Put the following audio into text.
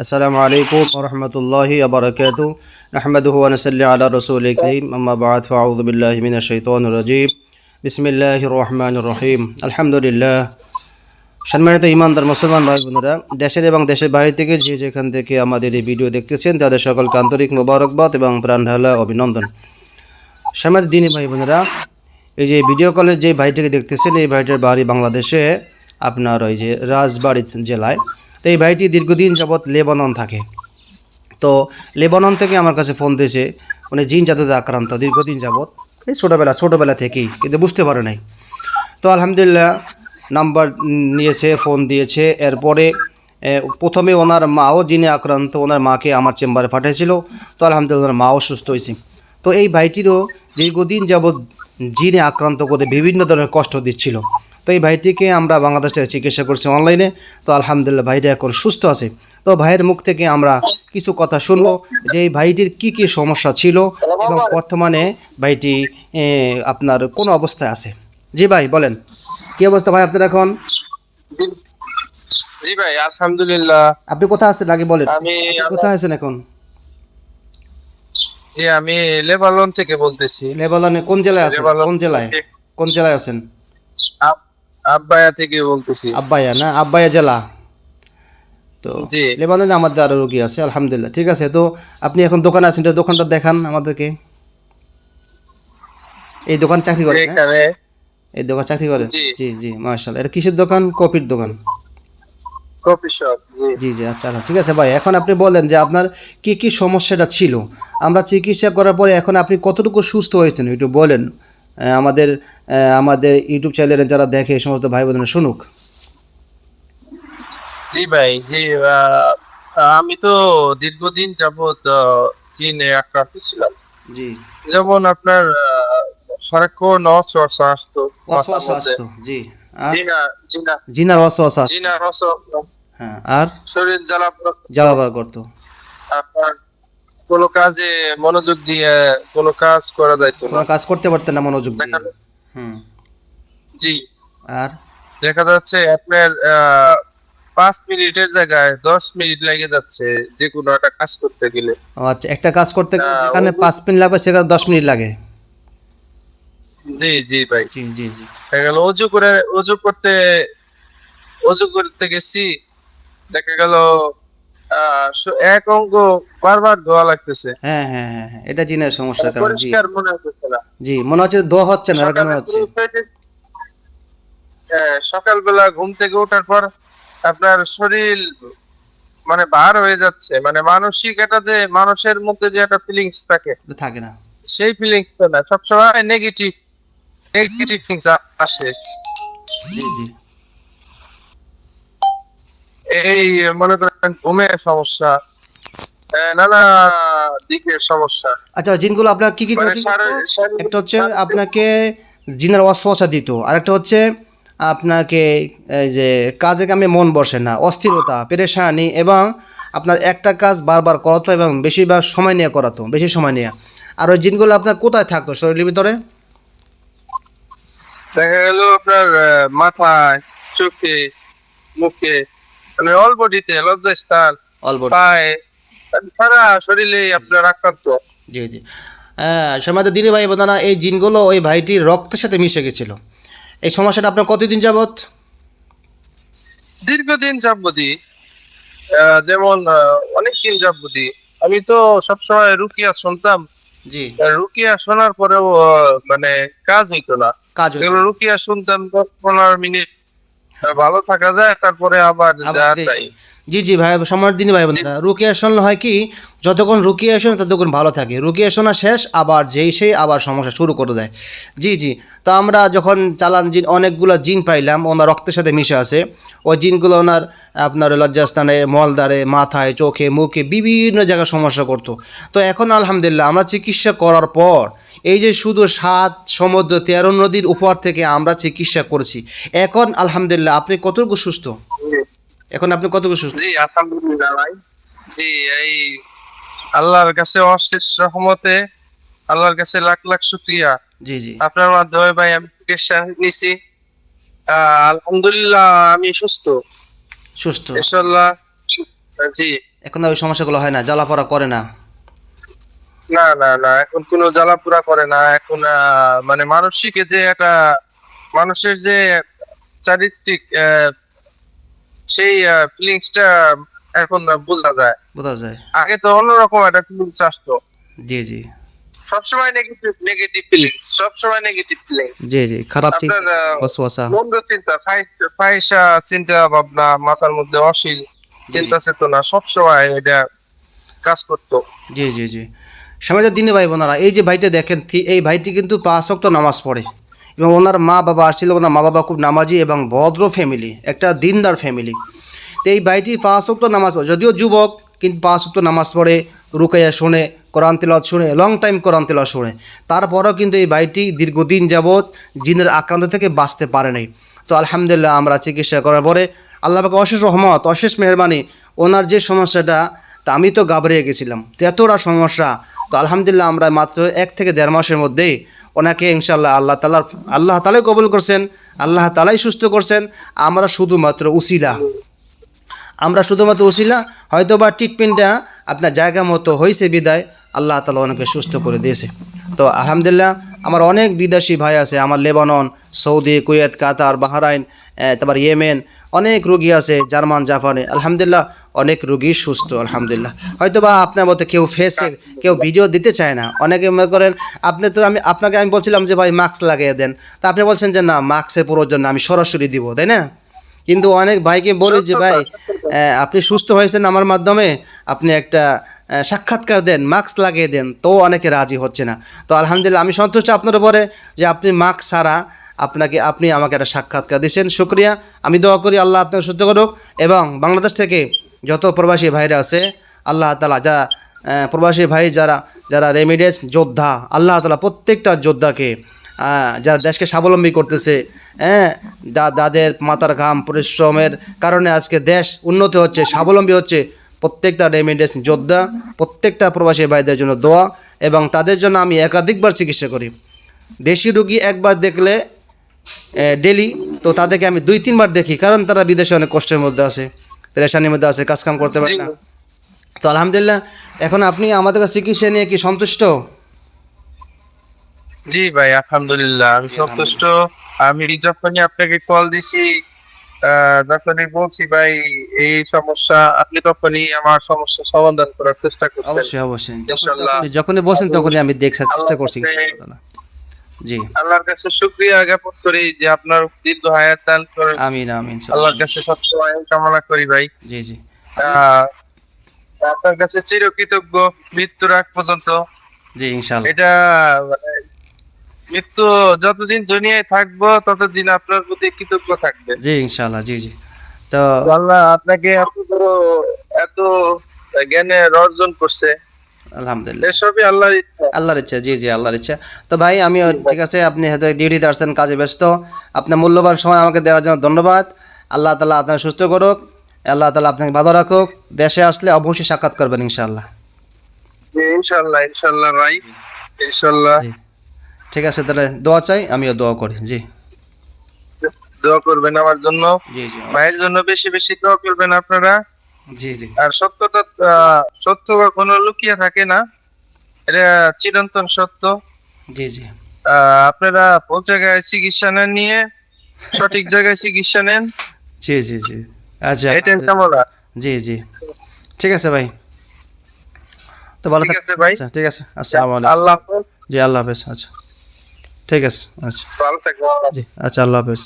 আসসালামু আলাইকুম রহমতুল্লাহি আবরকাত আহমদুহ আনসল্লি আলা রসুল করিম। আম্মাবাদ ফাউদ্দুবিল্লাহ মিন শৈতন রাজিব বিসমিল্লাহ রহমান রহিম। আলহামদুলিল্লাহ। সম্মানিত ইমানদার মুসলমান ভাই বোনেরা, দেশের এবং দেশের বাইরে থেকে যে যেখান থেকে আমাদের এই ভিডিও দেখতেছেন, তাদের সকলকে আন্তরিক মুবারকবাদ এবং প্রাণঢালা অভিনন্দন। সম্মানিত দিনী ভাই বোনেরা, এই যে ভিডিও কলের যে ভাইটিকে দেখতেছেন, এই ভাইটার বাড়ি বাংলাদেশে, আপনার ওই যে রাজবাড়ি জেলায়। তো এই ভাইটি দীর্ঘদিন যাবৎ লেবানন থাকে। তো লেবানন থেকে আমার কাছে ফোন দিয়েছে মানে জিন জাতিতে আক্রান্ত দীর্ঘদিন যাবৎ। এই ছোটোবেলা ছোটোবেলা থেকেই, কিন্তু বুঝতে পারে নাই। তো আলহামদুলিল্লাহ, নাম্বার নিয়েছে, ফোন দিয়েছে। এরপরে প্রথমে ওনার মাও যিনি আক্রান্ত, ওনার মাকে আমার চেম্বারে পাঠিয়েছিল। তো আলহামদুলিল্লাহ, ওনার মাও সুস্থ হয়েছে। তো এই ভাইটিরও দীর্ঘদিন যাবৎ জিনে আক্রান্ত করে বিভিন্ন ধরনের কষ্ট দিচ্ছিল। তো এই ভাইটিকে আমরা বাংলাদেশ থেকে চিকিৎসা করছি অনলাইনে। তো আলহামদুলিল্লাহ ভাইটা এখন সুস্থ আছে। তো ভাইয়ের মুখ থেকে আমরা কিছু কথা শুনব যে এই ভাইটির কি কি সমস্যা ছিল এবং বর্তমানে ভাইটি আপনার কোন অবস্থায় আছে। জি ভাই বলেন। কি অবস্থা ভাই আপনার এখন? জি ভাই আলহামদুলিল্লাহ। আপনি কোথায় আছেন? আগে বলেন। আমি কোথায় আছেন এখন? জি আমি লেবানন থেকে বলতেছি। লেবাননে কোন জেলায় আছেন? কোন জেলায়? কোন জেলায় আছেন? আব্বায়া থেকে বলতেছি। আব্বাইয়া না? আব্বাইয়া জেলা। তো লেবাননে আমাদের আরও রোগী আছে আলহামদুলিল্লাহ। ঠিক আছে তো আপনি এখন দোকানে আছেন তো দোকানটা দেখান আমাদেরকে। এই দোকান চাকরি? এখানে। এই দোকান চাকরি করেন জি। জি মার্শাল এটা কিসের দোকান? কপির দোকান। শপ জি জি আচ্ছা আচ্ছা, ঠিক আছে ভাই। এখন আপনি বলেন যে আপনার কি কি সমস্যাটা ছিল? আমরা চিকিৎসা করার পরে এখন আপনি কতটুকু সুস্থ হয়েছেন একটু বলেন। আমাদের আমাদের ইউটিউব চ্যানেলে যারা দেখে সমস্ত ভাই বোনেরা শুনুক। জি ভাই জি আমি তো দীর্ঘদিন যাবত কিনে আক্রান্ত ছিলাম। জি। যেমন আপনার সারাক্ষণ অচর্চা আসতো জি। জিনা জিনা। জিনার অসহসা জিনা রস হ্যাঁ আর? শরীর জ্বালা জ্বালাবার করতো। আপনার কোনো কাজে মনোযোগ দিয়ে কোনো কাজ করা যাইতো না। কোনো কাজ করতে পারতেন না মনোযোগ দিয়ে। হুম। জি। আর? দেখা যাচ্ছে আপনার পাঁচ মিনিটের জায়গায় দশ মিনিট লেগে যাচ্ছে যে কোনো একটা কাজ করতে গেলে। আচ্ছা একটা কাজ করতে যেখানে পাঁচ মিনিট লাগবে সেখানে দশ মিনিট লাগে। জি জি ভাই। জি জি জি। দেখা গেল অজু করে অজু করতে অজু করতে গেছি দেখা গেল এক অঙ্গ বারবার ধোয়া লাগতেছে। হ্যাঁ হ্যাঁ হ্যাঁ হ্যাঁ এটা জিনের সমস্যার কারণ জি। মনে হচ্ছে না। জি মনে হচ্ছে দোয়া হচ্ছে না এরকম হচ্ছে। সকালবেলা ঘুম থেকে ওঠার পর আপনার শরীর মানে ভার হয়ে যাচ্ছে মানে মানসিক একটা যে মানুষের মধ্যে যে একটা ফিলিংস থাকে থাকে না। সেই ফিলিংসটা না সবসময় নেগেটিভ নেগেটিভ থিংস আসে। জি জি। এই মনে করেন ঘুমের সমস্যা নানা দিকের সমস্যা। আচ্ছা জিনগুলো আপনার কি কি মানে একটা হচ্ছে আপনাকে জিনের অস্বসা দিত আরেকটা হচ্ছে আপনাকে যে কাজে কামে মন বসে না অস্থিরতা পেরেশানি এবং আপনার একটা কাজ বারবার করাতো এবং বেশিরভাগ সময় নিয়ে করাতো বেশি সময় নিয়ে। আর ওই জিনগুলো আপনার কোথায় থাকতো শরীরের ভিতরে? দেখা গেল আপনার মাথায় চোখে মুখে মানে অল বডিতে লজ্জাস্থান অল্প পায়ে সারা শরীরে আপনার আক্রান্ত। জি জি। সমাজ দিদি ভাই বোনারা এই জিনগুলো ওই ভাইটির রক্তের সাথে মিশে গেছিল। এই সমস্যাটা আপনার কতদিন যাবত দীর্ঘদিন যাবদি যেমন অনেক দিন যাবদি আমি তো সবসময় রুকিয়া শুনতাম। জি। রুকিয়া শোনার পরেও মানে কাজ হইতো না। কাজ। রুকিয়া শুনতাম দশ পনেরো মিনিট। ভালো থাকা যায় তারপরে আবার যা তাই জি জি, ভাই সমাজ দিনী ভাই বোনেরা রুকিয়া শুনলে হয় কি, যতক্ষণ রুকিয়া শোনে ততক্ষণ ভালো থাকে। রুকিয়া শোনা শেষ, আবার যেই সেই আবার সমস্যা শুরু করে দেয়। জি জি, তো আমরা যখন চালান জিন, অনেকগুলো জিন পাইলাম, ওনার রক্তের সাথে মিশে আছে। ওই জিনগুলো ওনার আপনার লজ্জাস্থানে মলদারে মাথায়, চোখে, মুখে বিভিন্ন জায়গায় সমস্যা করতো। তো এখন আলহামদুলিল্লাহ আমরা চিকিৎসা করার পর, এই যে শুধু সাত, সমুদ্র, তেরো নদীর উপর থেকে আমরা চিকিৎসা করেছি। এখন আলহামদুলিল্লাহ, আপনি কতটুকু সুস্থ? এখন আপনি কতটুকু সুস্থ? জি আলহামদুলিল্লাহ ভাই। জি এই আল্লাহর কাছে অশেষ রহমতে আল্লাহর কাছে লাখ লাখ শুক্রিয়া। জি জি। আপনার মাধ্যমে ভাই আমি চিকিৎসা নিছি। আলহামদুলিল্লাহ আমি সুস্থ। সুস্থ। ইনশাল্লাহ জি। এখন ওই সমস্যাগুলো হয় না জ্বালাপড়া করে না। না না না এখন কোনো জ্বালাপুরা করে না। এখন আহ, মানে মানসিক যে একটা মানুষের যে চারিত্রিক আহ, সেই ফিলিংসটা এখন বোঝা যায়। বোঝা যায়। আগে তো অন্যরকম একটা ফিলিংস আসতো। জি জি। সবসময় নেগেটিভ নেগেটিভ ফিলিংস সবসময় নেগেটিভ ফিলিংস জি জি খারাপ চিন্তা ওয়াসওয়াসা মন্দ চিন্তা ফাহিসা চিন্তা ভাবনা মাথার মধ্যে অশীল চিন্তা চেতনা সবসময় এটা কাজ করতো। জি জি জি। সমাজের দিনে ভাই বোনারা এই যে ভাইটা দেখেন এই ভাইটি কিন্তু পাঁচ ওয়াক্ত নামাজ পড়ে। এবং ওনার মা বাবা আসছিল, ওনার মা বাবা খুব নামাজি এবং ভদ্র ফ্যামিলি একটা দিনদার ফ্যামিলি তো এই ভাইটি পাঁচ ওয়াক্ত নামাজ পড়ে, যদিও যুবক, কিন্তু পাঁচ ওয়াক্ত নামাজ পড়ে, রুকাইয়া শুনে, কোরআন তেলাওয়াত শুনে লং টাইম কোরআন তেলাওয়াত শুনে। তারপরেও কিন্তু এই ভাইটি দীর্ঘদিন যাবৎ জিনের আক্রান্ত থেকে বাঁচতে পারে নাই। তো আলহামদুলিল্লাহ আমরা চিকিৎসা করার পরে আল্লাহ পাকে অশেষ রহমত, অশেষ মেহরবানি, ওনার যে সমস্যাটা, তা আমি তো গাবড়িয়ে গেছিলাম। তো এতটা সমস্যা তো আলহামদুলিল্লাহ আমরা মাত্র এক থেকে দেড় মাসের মধ্যেই ওনাকে ইনশাল্লাহ আল্লাহ তালার আল্লাহ তালাই কবুল করছেন, আল্লাহ তালাই সুস্থ করছেন। আমরা শুধুমাত্র উসিলা। আমরা শুধুমাত্র উসিলা হয়তো বা ট্রিটমেন্টটা আপনার জায়গা মতো হয়েছে বিদায়, আল্লাহ তালা ওনাকে সুস্থ করে দিয়েছে। তো আলহামদুলিল্লাহ আমার অনেক বিদেশি ভাই আছে, আমার Lebanon, Saudi, Kuwait, Qatar, Bahrain তারপর ইয়েমেন, অনেক রুগী আছে, জার্মান, জাপানে। আলহামদুলিল্লাহ, অনেক রুগী সুস্থ, আলহামদুলিল্লাহ। হয়তো বা আপনার মতো কেউ ফেসে কেউ ভিডিও দিতে চায় না। অনেকে মনে করেন, আপনি তো আমি, আপনাকে আমি বলছিলাম যে, ভাই মাস্ক লাগিয়ে দেন। তা আপনি বলছেন যে, না মাস্কের প্রয়োজন না, আমি সরাসরি দিব। তাই না? কিন্তু অনেক ভাইকে বলি যে, ভাই আপনি সুস্থ হয়েছেন আমার মাধ্যমে। আপনি একটা সাক্ষাৎকার দেন, মাস্ক লাগিয়ে দেন। তো অনেকে রাজি হচ্ছে না। তো আলহামদুলিল্লাহ, আমি সন্তুষ্ট আপনার উপরে যে, আপনি মাস্ক ছাড়া আপনাকে, আপনি আমাকে একটা সাক্ষাৎকার দিয়েছেন। শুক্রিয়া। আমি দোয়া করি আল্লাহ আপনাকে সুস্থ করুক এবং বাংলাদেশ থেকে যত প্রবাসী ভাইরা আছে, আল্লাহ তালা যা প্রবাসী ভাই যারা যারা রেমিডেন্স যোদ্ধা, আল্লাহ তালা প্রত্যেকটা যোদ্ধাকে যারা দেশকে স্বাবলম্বী করতেছে হ্যাঁ দা দাদের মাতার ঘাম পরিশ্রমের কারণে আজকে দেশ উন্নত হচ্ছে স্বাবলম্বী হচ্ছে। প্রত্যেকটা রেমিডেন্স যোদ্ধা প্রত্যেকটা প্রবাসী ভাইদের জন্য দোয়া এবং তাদের জন্য আমি একাধিকবার চিকিৎসা করি। দেশি রুগী একবার দেখলে ডেলি তো তাদেরকে আমি দুই তিনবার দেখি কারণ তারা বিদেশে অনেক কষ্টের মধ্যে আছে পেরেশানির মধ্যে আছে কাজকাম করতে পারে না। তো আলহামদুলিল্লাহ এখন আপনি আমাদের কাছে চিকিৎসা নিয়ে কি সন্তুষ্ট? জি ভাই আলহামদুলিল্লাহ। আমি সন্তুষ্ট। আমি যখনই আপনাকে কল দিছি যখনই বলছি ভাই এই সমস্যা আপনি তখনই আমার সমস্যা সমাধান করার চেষ্টা করছেন। অবশ্যই অবশ্যই। যখন- যখনই- বলছেন তখনই আমি দেখার চেষ্টা করছি। জি। আল্লাহর কাছে শুক্রিয়া জ্ঞাপন করি যে আপনার দীর্ঘ হায়াত দান করেন আমিন আমিন আল্লাহর কাছে সবসময় কামনা করি ভাই। জি জি। আপনার কাছে চিরকৃতজ্ঞ মৃত্যুর আগ পর্যন্ত। জি ইনশাআল্লাহ। এটা মানে মৃত্যু যতদিন দুনিয়ায় থাকব ততদিন আপনার প্রতি কৃতজ্ঞ থাকবে। জি ইনশাআল্লাহ জি জি। তো আল্লাহ আপনাকে এত এত অর্জন করছে। আলহামদুলিল্লাহ। এসবই আল্লাহর ইচ্ছা। আল্লাহর ইচ্ছা জি জি আল্লাহর ইচ্ছা। তো ভাই আমি ঠিক আছে আপনি হয়তো ডিউটিতে আসছেন কাজে ব্যস্ত। আপনার মূল্যবান সময় আমাকে দেওয়ার জন্য ধন্যবাদ। আল্লাহ তালা আপনাকে সুস্থ করুক। আল্লাহ তালা আপনাকে ভালো রাখুক। দেশে আসলে অবশ্যই সাক্ষাৎ করবেন ইনশাআল্লাহ। জি, ইনশাল্লাহ ইনশাল্লাহ ভাই। ইনশাল্লাহ জি। ঠিক আছে তাহলে দোয়া চাই আমিও দোয়া করি জি। দোয়া করবেন আমার জন্য। জি জি। ভাইয়ের জন্য বেশি বেশি দোয়া করবেন আপনারা। জি জি। আর সত্যটা সত্য কখনো লুকিয়ে থাকে না। এটা চিরন্তন সত্য। জি জি। আপনারা ভুল জায়গায় চিকিৎসা না নিয়ে সঠিক জায়গায় চিকিৎসা নেন। জি জি জি। আচ্ছা। এটাই কামনা জি জি। ঠিক আছে ভাই। তো ভালো ঠিক আছে ভাই। আচ্ছা ঠিক আছে। আসসালামু আলাইকুম। আল্লাহ হাফেজ। জি আল্লাহ হাফেজ। আচ্ছা। ঠিক আছে আচ্ছা। আচ্ছা আল্লাহ হাফেজ।